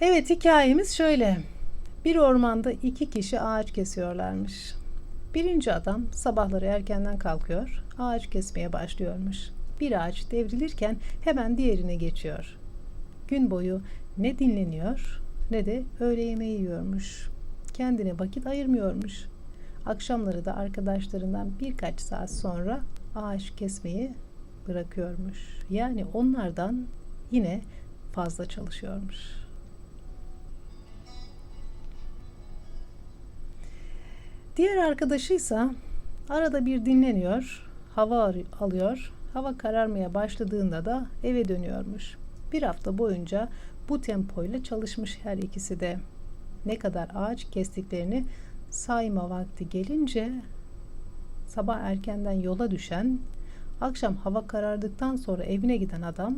Evet hikayemiz şöyle. Bir ormanda iki kişi ağaç kesiyorlarmış. Birinci adam sabahları erkenden kalkıyor, ağaç kesmeye başlıyormuş. Bir ağaç devrilirken hemen diğerine geçiyor. Gün boyu ne dinleniyor ne de öğle yemeği yiyormuş. Kendine vakit ayırmıyormuş. Akşamları da arkadaşlarından birkaç saat sonra ağaç kesmeyi bırakıyormuş. Yani onlardan yine fazla çalışıyormuş. Diğer arkadaşıysa arada bir dinleniyor, hava alıyor. Hava kararmaya başladığında da eve dönüyormuş. Bir hafta boyunca bu tempoyla çalışmış her ikisi de. Ne kadar ağaç kestiklerini sayma vakti gelince sabah erkenden yola düşen, akşam hava karardıktan sonra evine giden adam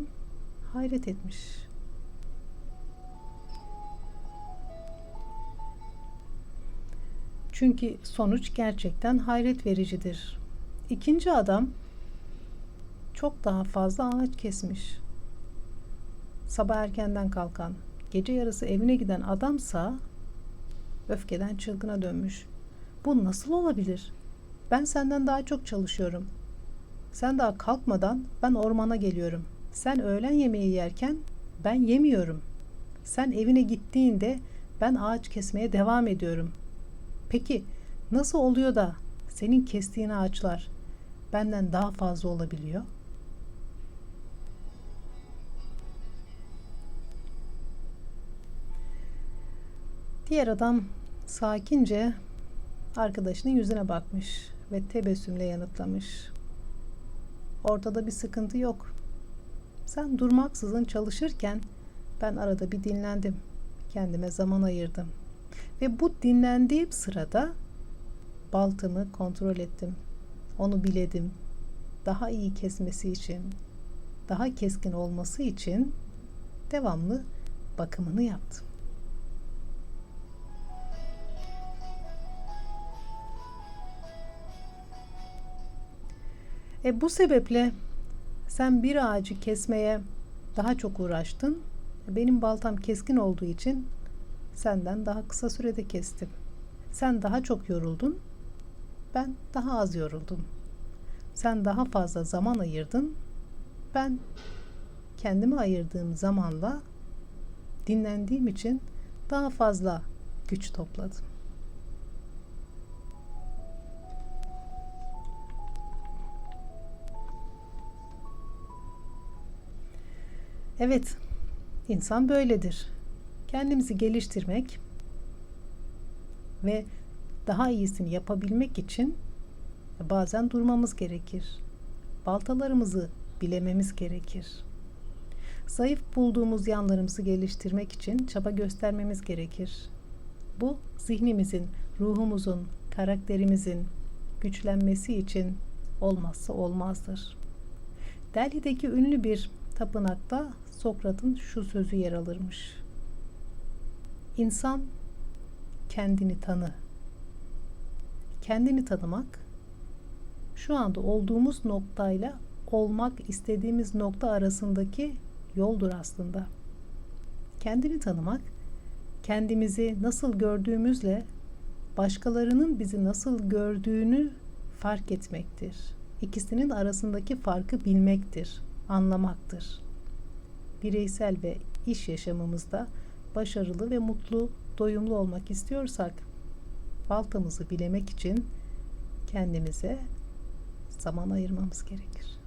hayret etmiş. Çünkü sonuç gerçekten hayret vericidir. İkinci adam çok daha fazla ağaç kesmiş. Sabah erkenden kalkan, gece yarısı evine giden adamsa öfkeden çılgına dönmüş. Bu nasıl olabilir? Ben senden daha çok çalışıyorum. Sen daha kalkmadan ben ormana geliyorum. Sen öğlen yemeği yerken ben yemiyorum. Sen evine gittiğinde ben ağaç kesmeye devam ediyorum. Peki nasıl oluyor da senin kestiğin ağaçlar benden daha fazla olabiliyor? Diğer adam sakince arkadaşının yüzüne bakmış ve tebessümle yanıtlamış. Ortada bir sıkıntı yok. Sen durmaksızın çalışırken ben arada bir dinlendim. Kendime zaman ayırdım. Ve bu dinlendiğim sırada baltamı kontrol ettim. Onu biledim. Daha iyi kesmesi için, daha keskin olması için devamlı bakımını yaptım. E bu sebeple sen bir ağacı kesmeye daha çok uğraştın. Benim baltam keskin olduğu için senden daha kısa sürede kestim. Sen daha çok yoruldun. Ben daha az yoruldum. Sen daha fazla zaman ayırdın. Ben kendime ayırdığım zamanla dinlendiğim için daha fazla güç topladım. Evet, insan böyledir. Kendimizi geliştirmek ve daha iyisini yapabilmek için bazen durmamız gerekir. Baltalarımızı bilememiz gerekir. Zayıf bulduğumuz yanlarımızı geliştirmek için çaba göstermemiz gerekir. Bu zihnimizin, ruhumuzun, karakterimizin güçlenmesi için olmazsa olmazdır. Delhi'deki ünlü bir tapınakta Sokrat'ın şu sözü yer alırmış. İnsan kendini tanı. Kendini tanımak şu anda olduğumuz noktayla olmak istediğimiz nokta arasındaki yoldur aslında. Kendini tanımak kendimizi nasıl gördüğümüzle başkalarının bizi nasıl gördüğünü fark etmektir. İkisinin arasındaki farkı bilmektir, anlamaktır. Bireysel ve iş yaşamımızda başarılı ve mutlu, doyumlu olmak istiyorsak baltamızı bilemek için kendimize zaman ayırmamız gerekir.